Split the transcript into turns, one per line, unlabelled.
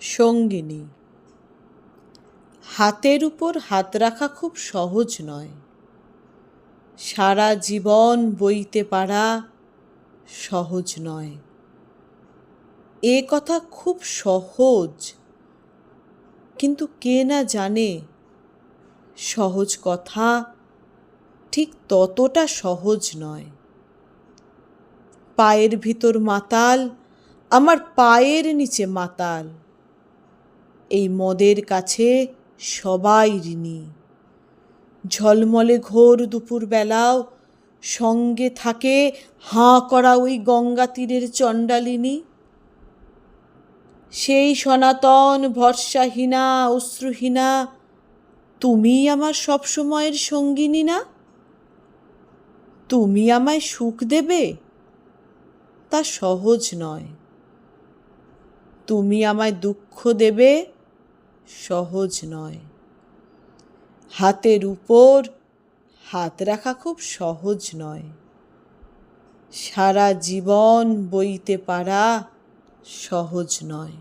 সঙ্গিনী। হাতের উপর হাত রাখা খুব সহজ নয়। সারা জীবন বইতে পারা সহজ নয়। এ কথা খুব সহজ, কিন্তু কে না জানে সহজ কথা ঠিক ততটা সহজ নয়। পায়ের ভিতর মাতাল, আমার পায়ের নিচে মাতাল। এই মদের কাছে সবাই ঋণী। ঝলমলে ঘোর দুপুরবেলাও সঙ্গে থাকে হাঁ করা ওই গঙ্গা তীরের চণ্ডালিনী। সেই সনাতন ভরসাহীনা, অশ্রুহীনা তুমিই আমার সব সময়ের সঙ্গিনী না? তুমি আমায় সুখ দেবে? তা সহজ নয়। তুমি আমায় দুঃখ দেবে? সহজ নয়। হাতের উপর হাত রাখা খুব সহজ নয়। সারা জীবন বইতে পারা সহজ নয়।